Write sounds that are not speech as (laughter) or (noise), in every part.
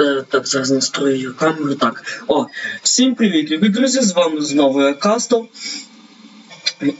Е, так, зараз настрою камеру. Так. О, всім привіт, любі друзі! З вами знову я Кастов.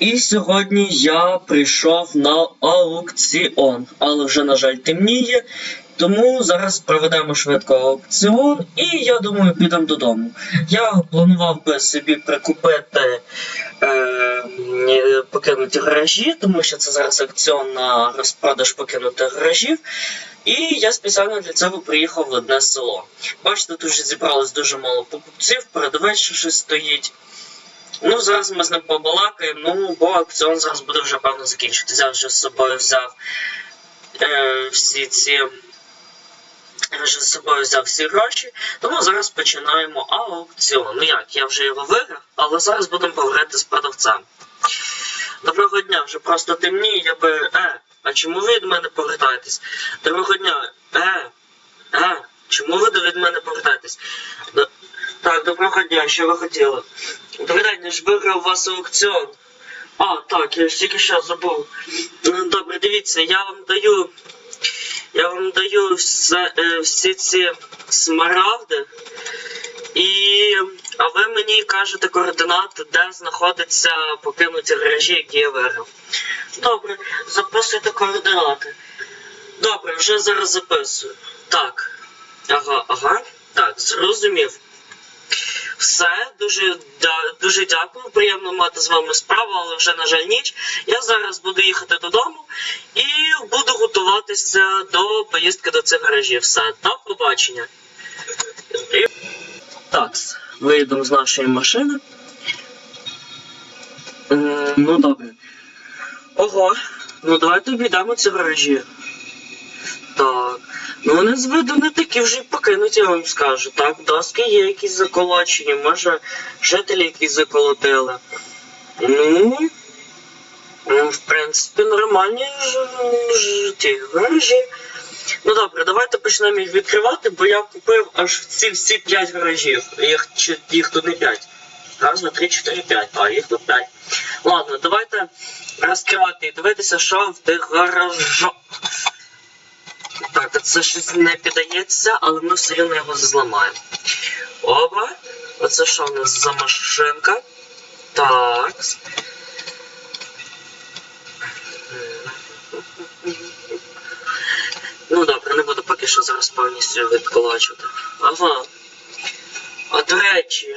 І сьогодні я прийшов на аукціон, але вже, на жаль, темніє. Тому зараз проведемо швидко аукціон і я думаю, підемо додому. Я планував би собі прикупити е, е, покинуті гаражі, тому що це зараз аукціон на розпродаж покинутих гаражів. І я спеціально для цього приїхав в одне село. Бачите, тут вже зібралось дуже мало покупців, передавець ще щось стоїть. Ну, зараз ми з ним побалакаємо, ну, бо аукціон зараз буде вже певно закінчитися. Я вже з собою взяв е, всі ці. Я вже з собою взяв всі гроші, тому зараз починаємо аукціон. Ну як, я вже його виграв, але зараз будемо поговорити з продавцем. Доброго дня, вже просто темніє, я би. Е, а чому ви від мене повертаєтесь? Доброго дня, е, е, чому ви від мене повертаєтесь? Д- Так, доброго дня, що ви хотіли? Добрий день, ж виграв у вас аукціон. А, так, я ж тільки що забув. Ну, Добре, дивіться, я вам даю. Я вам даю все, е, всі ці смарагди. І. А ви мені кажете координати, де знаходяться покинуті гаражі, які я виграв. Добре, записуйте координати. Добре, вже зараз записую. Так. Ага, ага. Так, зрозумів. Все, дуже, да, дуже дякую. Приємно мати з вами справу, але вже, на жаль, ніч. Я зараз буду їхати додому і буду готуватися до поїздки до цих гаражів. Все, до побачення. Так, виїдемо з нашої машини. Е, ну добре. Ого, ну давайте обійдемо ці гаражі. Так. Ну вони з виду не такі вже й покинуті, я вам скажу. Так, доски є якісь заколочені, може жителі якісь заколотили. Ну. ну, В принципі, нормальні ж, ті гаражі. Ну добре, давайте почнемо їх відкривати, бо я купив аж ці всі 5 гаражів. Їх, їх тут не 5. Раз, два, три, чотири, п'ять. А, їх тут 5. Ладно, давайте розкривати і дивитися, що в тих гаражах. Так, це щось не піддається, але ми все рівно його зламаємо. Оба. Оце що в нас за машинка? Так. Ну добре, не буду поки що зараз повністю відколачувати. Ага. Речі,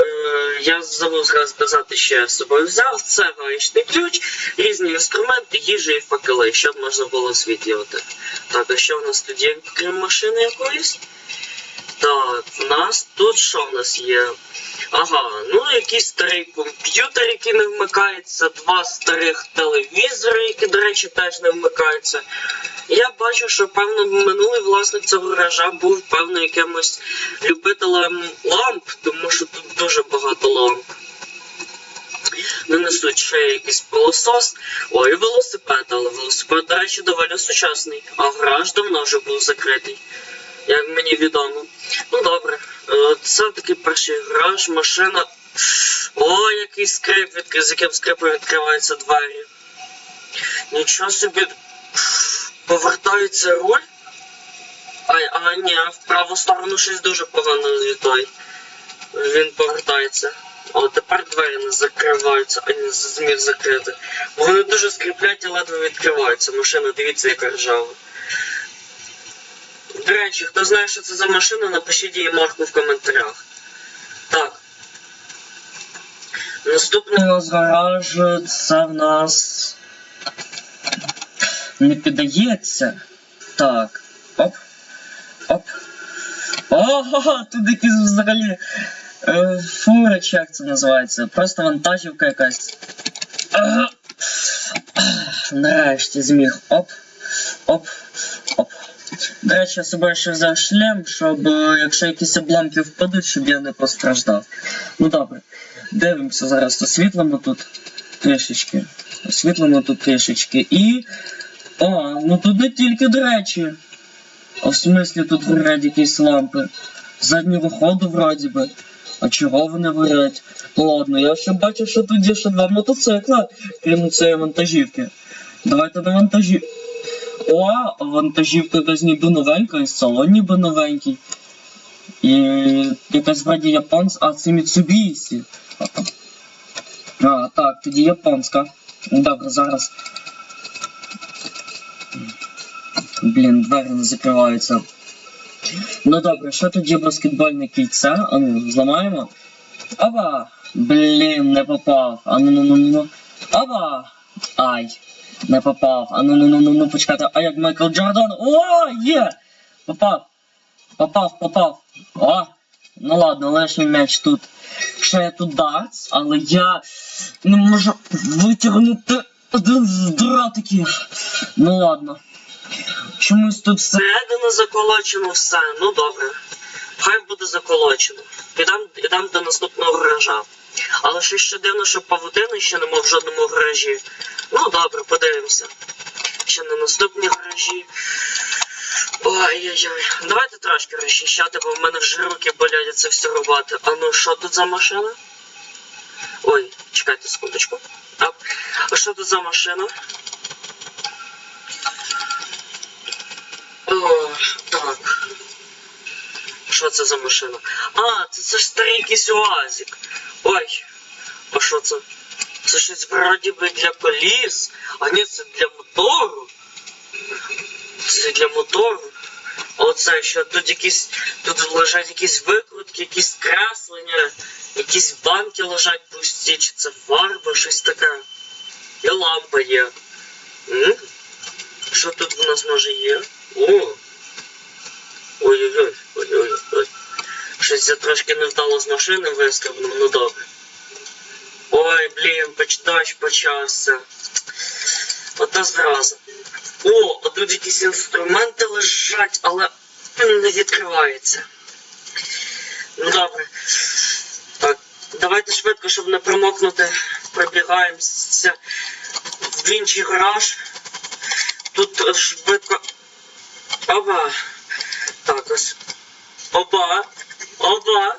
е, я забув зразу сказати, що я з собою взяв. Це гаечний ключ, різні інструменти, їжа і факели, щоб можна було освітлювати. Так, а що в нас тут є, крім машини якоїсь? Так, в нас тут що в нас є? Ага, ну якийсь старий комп'ютер, який не вмикається, два старих телевізори, які, до речі, теж не вмикаються. Я бачу, що певно минулий власник цього гаража був певно якимось любителем ламп, тому що тут дуже багато ламп. Не несуть ще якийсь пилосос. Ой, велосипед, але велосипед, до речі, доволі сучасний. А гараж давно вже був закритий, як мені відомо. Ну добре, Е, це такий перший гараж, машина. О, який скрип, з яким скрипом відкриваються двері. Нічого собі повертається руль. А, а ні, в праву сторону щось дуже погано той. Він повертається. О, тепер двері не закриваються, а не зміг закрити. Вони дуже скріплять і ледве відкриваються. Машина, дивіться, яка ржава. До речі, хто знає, що це за машина, напишіть її марку в коментарях. Так. Наступний у нас гараж це в нас не піддається. Так. Оп. Оп. Ого, тут якісь взагалі. Е, фура, чи як це називається? Просто вантажівка якась. Ага. Нарешті зміг. Оп. Оп. Оп. До речі, я з собою ще взяв шлем, щоб е, якщо якісь обламки впадуть, щоб я не постраждав. Ну добре. Дивимося зараз, освітлимо тут трішечки. Освітлимо тут трішечки. І. О, ну тут не тільки, до речі. А в смислі тут горять якісь лампи. Заднього ходу вроді би. А чого вони горять? Ладно, я ще бачив, що тут є ще два мотоцикла, крім цієї вантажівки. Давайте до вантажі. О, а вантажівка якась ніби новенька, і салон ніби новенький. І якась вроді японська, а це Mitsubishi. А, так, тоді японська. Добре, зараз. Блін, двері не закриваються. Ну добре, що тоді баскетбольне кільце? А ну, зламаємо. Оба! Блін, не попав. А ну ну ну ну. Оба! Ай! Не попав. А ну ну ну ну ну почекайте. А як Майкл Джордан. О, є! Попав. Попав, попав. О! Ну ладно, лишній м'яч тут. Ще є тут дартс, але я не можу витягнути один з дротиків. Ну ладно. Чомусь тут всередину заколочено все. Ну добре. Хай буде заколочено. Підам, підам до наступного гаража. Але ще ще дивно, що павутини ще нема в жодному гаражі. Ну добре, подивимося. Ще на наступній гаражі. Ой-ой-ой. Давайте трошки розчищати, бо в мене вже руки болять це все рубати. А ну що тут за машина? Ой, чекайте секундочку. А що тут за машина? О, так. Що це за машина? А, це, це ж старий якийсь уазик. Ой, а що це? Це щось вроді би для коліс, а ні, це для мотору. Це для мотору. Оце що тут якісь. Тут лежать якісь викрутки, якісь креслення, якісь банки лежать пусті, чи це фарба, щось таке. І лампа є. М? Що тут у нас може є? О! Ой-ой-ой, ой-ой-ой. Щось я трошки невдало з машини вистрибнув, ну добре. Ой, блін, поч дощ почався. Одна зразу. О, а тут якісь інструменти лежать, але не відкриваються. Ну добре. Так, давайте швидко, щоб не промокнути, пробігаємося в інший гараж. Тут е, швидко. Оба. Так ось. Оба. Оба.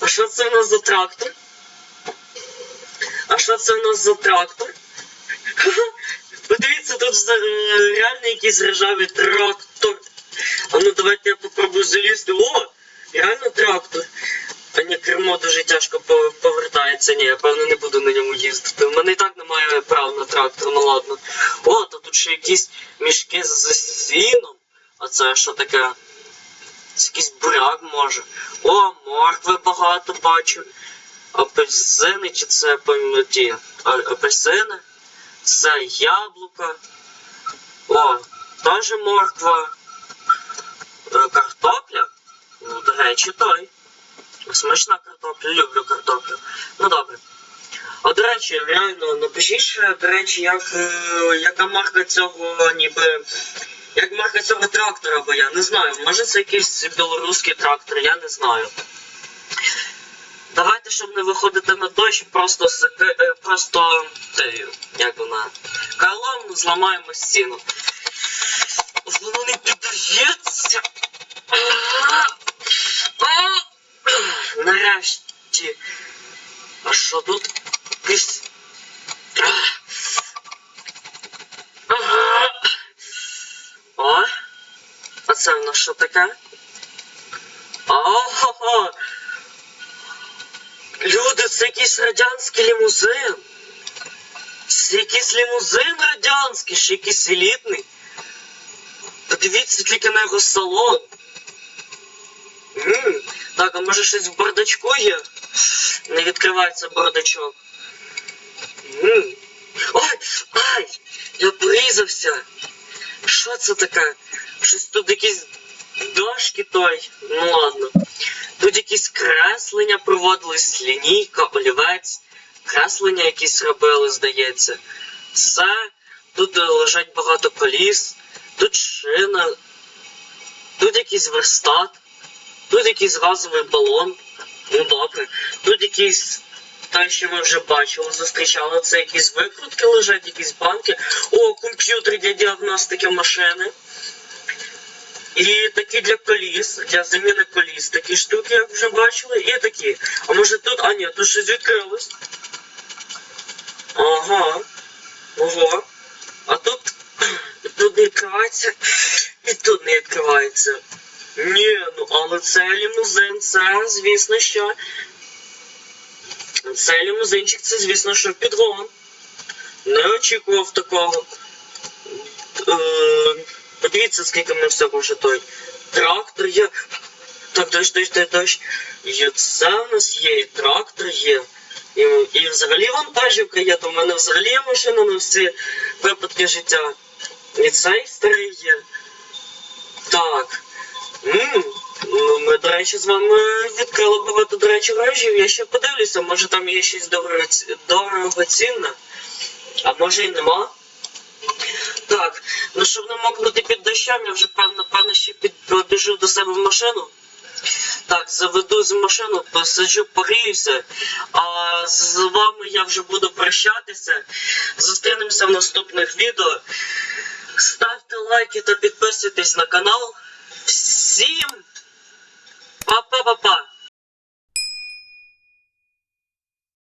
А що це в нас за трактор? А що це в нас за трактор? (laughs) Подивіться, тут е, реально якийсь ржавий трактор. А ну давайте я попробую залізти. О! Реально трактор. А ні, кермо дуже тяжко повертається. Ні, я певно не буду на ньому їздити. У мене і так немає прав на трактор, ну ладно. О, то тут ще якісь мішки з сіном. А це що таке? Це якийсь буряк може. О, моркви багато бачу. Апельсини чи це пом- ті? Апельсини? Це яблука. О, теж морква. Е, Картопля. Ну, до речі, той. Смачна картопля, люблю картоплю. Ну добре. А до речі, реально, напишіть до речі, як, е, яка марка цього ніби. Як марка цього трактора, бо я не знаю. Може це якийсь білоруський трактор, я не знаю. Давайте, щоб не виходити на дощ, просто е, просто е, як вона. Кайлом зламаємо стіну. Воно не піддається. Нарешті. А що тут? Якийсь. А. Ага. О. Це в що таке? Ого. Люди, це якийсь радянський лімузин. Це якийсь лімузин радянський, ще якийсь елітний. Подивіться тільки на його салон. М, Так, а може щось в бардачку є? Не відкривається бардачок. М. Ой, ай! Я порізався. Що це таке? Щось тут якісь дошки той. Ну ладно. Тут якісь креслення проводились, лінійка, олівець, креслення якісь робили, здається. Все. Тут е, лежать багато коліс, тут шина, тут якийсь верстат, тут якийсь газовий балон. Ну добре. Тут якийсь. Те, що ми вже бачили, зустрічали, це якісь викрутки лежать, якісь банки. О, комп'ютер для діагностики машини. І такі для коліс, для заміни коліс, такі штуки, як вже бачили, і такі. А може тут. А ні, тут щось відкрилось. Ага. Ого. А тут. (clears throat) Тут не відкривається. І тут не відкривається. Ні, ну але це лімузин, це звісно що. Це лімузинчик, це звісно, що підгон. Не очікував такого. Е, подивіться, скільки ми всього вже той. Трактор є. Так, дощ, дощ, дощ, дощ. І це в нас є, і трактор є. І, і взагалі вантажівка є, то в мене взагалі є машина на всі випадки життя. І цей старий є. Так. М, Ну, ми, до речі, з вами відкрили багато, до речі, гаражів. Я ще подивлюся, може там є щось дорогоці- дорогоцінне, а може і нема. Так, ну щоб не мокнути під дощем, я вже певно, певно ще побіжу до себе в машину. Так, заведу з машину, посаджу, погріюся. А з вами я вже буду прощатися. Зустрінемося в наступних відео. Ставте лайки та підписуйтесь на канал. Всім па-па-па-па!